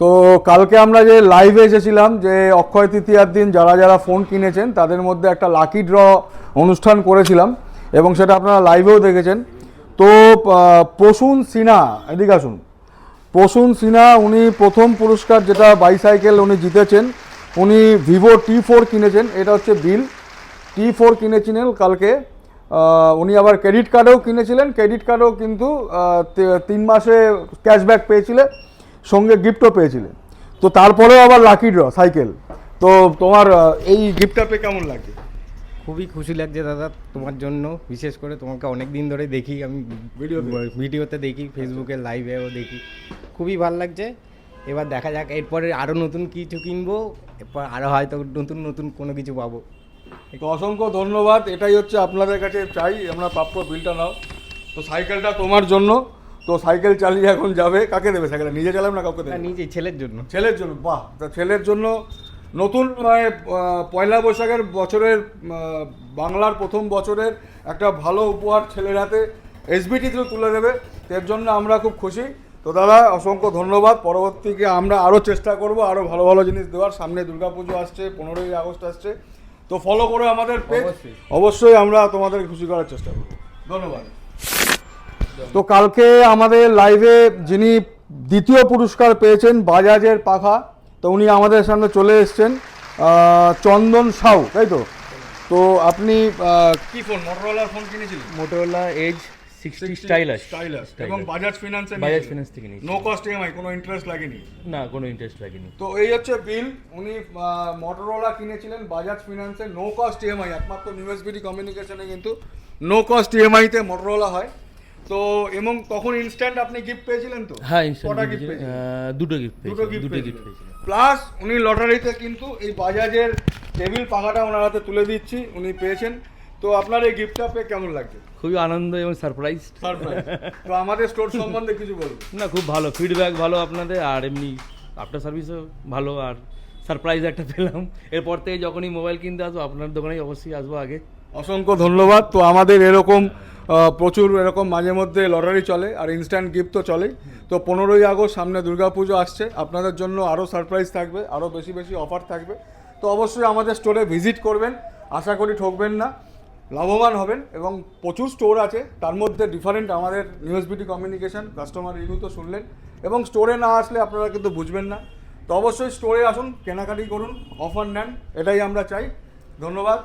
তো কালকে আমরা যে লাইভে এসেছিলাম যে অক্ষয় তৃতীয়ার দিন যারা যারা ফোন কিনেছেন, তাদের মধ্যে একটা লাকি ড্র অনুষ্ঠান করেছিলাম এবং সেটা আপনারা লাইভেও দেখেছেন। তো প্রসূন সিনহা, এদিকে আসুন। প্রসূন সিনহা, উনি প্রথম পুরস্কার যেটা বাইসাইকেল উনি জিতেছেন, উনি ভিভো টি ফোর কিনেছেন, এটা হচ্ছে বিল টি ফোর কিনেছিলেন কালকে। উনি আবার ক্রেডিট কার্ডেও কিনেছিলেন। ক্রেডিট কার্ডেও কিন্তু তিন মাসে ক্যাশব্যাক পেয়েছিলেন সঙ্গে গিফটও পেয়েছিলেন। তো তারপরেও আবার লাকি ড্র সাইকেল তো তোমার এই গিফটটা পেয়ে কেমন লাগে খুবই খুশি লাগছে দাদা তোমার জন্য। বিশেষ করে তোমাকে অনেক দিন ধরে দেখি আমি ভিডিও ভিডিওতে দেখি ফেসবুকে লাইভেও দেখি। খুবই ভালো লাগছে। এবার দেখা যাক এরপরে আরও নতুন কিছু কিনবো এরপর আরও হয়তো নতুন নতুন কোনো কিছু পাবো। অসংখ্য ধন্যবাদ এটাই হচ্ছে আপনাদের কাছে চাই আমরা প্রাপ্য বিলটা নাও। তো সাইকেলটা তোমার জন্য। তো সাইকেল চালিয়ে এখন যাবে। কাকে দেবে সাইকেলটা নিজে চালাবে না কাউকে দেবে? নিজে ছেলের জন্য। ছেলের জন্য বাহ! তা ছেলের জন্য নতুন মানে পয়লা বৈশাখের বছরের বাংলার প্রথম বছরের একটা ভালো উপহার ছেলের হাতে এসবিটি তুলে দেবে। এর জন্য আমরা খুব খুশি। তো দাদা অসংখ্য ধন্যবাদ। পরবর্তীকে আমরা আরও চেষ্টা করব আরও ভালো ভালো জিনিস দেওয়ার। সামনে দুর্গাপুজো আসছে পনেরোই আগস্ট আসছে। তো ফলো করে আমাদের পেজ। অবশ্যই আমরা তোমাদের খুশি করার চেষ্টা করব। ধন্যবাদ। তো কালকে আমাদের লাইভে যিনি দ্বিতীয় পুরস্কার পেয়েছেন বাজাজের পাখা তো উনি আমাদের সামনে চলে এসেছেন আহ, চন্দন সাউ তাই তো? তো আপনি আহ, কি ফোন মোটরোলার ফোন কিনেছিলেন? Motorola edge sixty stylus stylus এবং বাজাজ ফিনান্সে বাজাজ ফিনান্স থেকে নিয়েছি নো কস্ট ইএমআই কোনো ইন্টারেস্ট লাগেনি। না কোনো ইন্টারেস্ট লাগেনি। তো এই হচ্ছে বিল উনি মোটরোলা কিনেছিলেন বাজাজ ফিনান্সে নো কস্ট ইএমআই একমাত্র নিউএসবিডি কমিউনিকেশনে কিন্তু নো কস্ট ইএমআইতে মোটরোলা হয়। তো এবং তখন ইনস্ট্যান্ট আপনি গিফট পেয়েছিলেন তো? হ্যাঁ কটা পেয়েছিলেন? দুটো গিফট দুটো গিফট দুটো গিফট প্লাস উনি লটারিতে কিন্তু এই বাজাজের টেবিল পাখাটা ওনার হাতে তুলে দিচ্ছি উনি পেয়েছেন। তো আপনার এই গিফটটা পেয়ে কেমন লাগছে? খুবই আনন্দ এবং সারপ্রাইজ সারপ্রাইজ তো আমাদের স্টোর সম্বন্ধে কিছু বলুন। না খুব ভালো ফিডব্যাক ভালো আপনাদের আর এমনি আফটার সার্ভিসও ভালো আর সারপ্রাইজ একটা পেলাম। এরপর থেকে যখনই মোবাইল কিনতে আসব আপনার দোকানেই অবশ্যই আসব আগে। অসংখ্য ধন্যবাদ। তো আমাদের এরকম প্রচুর এরকম মাঝে মধ্যে লটারি চলে আর ইনস্ট্যান্ট গিফট তো চলেই। তো পনেরোই আগস্ট সামনে দুর্গাপুজো আসছে। আপনাদের জন্য আরও সারপ্রাইজ থাকবে, আরও বেশি বেশি অফার থাকবে। তো অবশ্যই আমাদের স্টোরে ভিজিট করবেন। আশা করি ঠকবেন না। লাভবান হবেন এবং প্রচুর স্টোর আছে। তার মধ্যে ডিফারেন্ট আমাদের নিউএসবিটি কমিউনিকেশন কাস্টমার রিভিউ তো শুনলেন। এবং স্টোরে না আসলে আপনারা কিন্তু বুঝবেন না। তো অবশ্যই স্টোরে আসুন, কেনাকাটি করুন অফার নেন, এটাই আমরা চাই। ধন্যবাদ।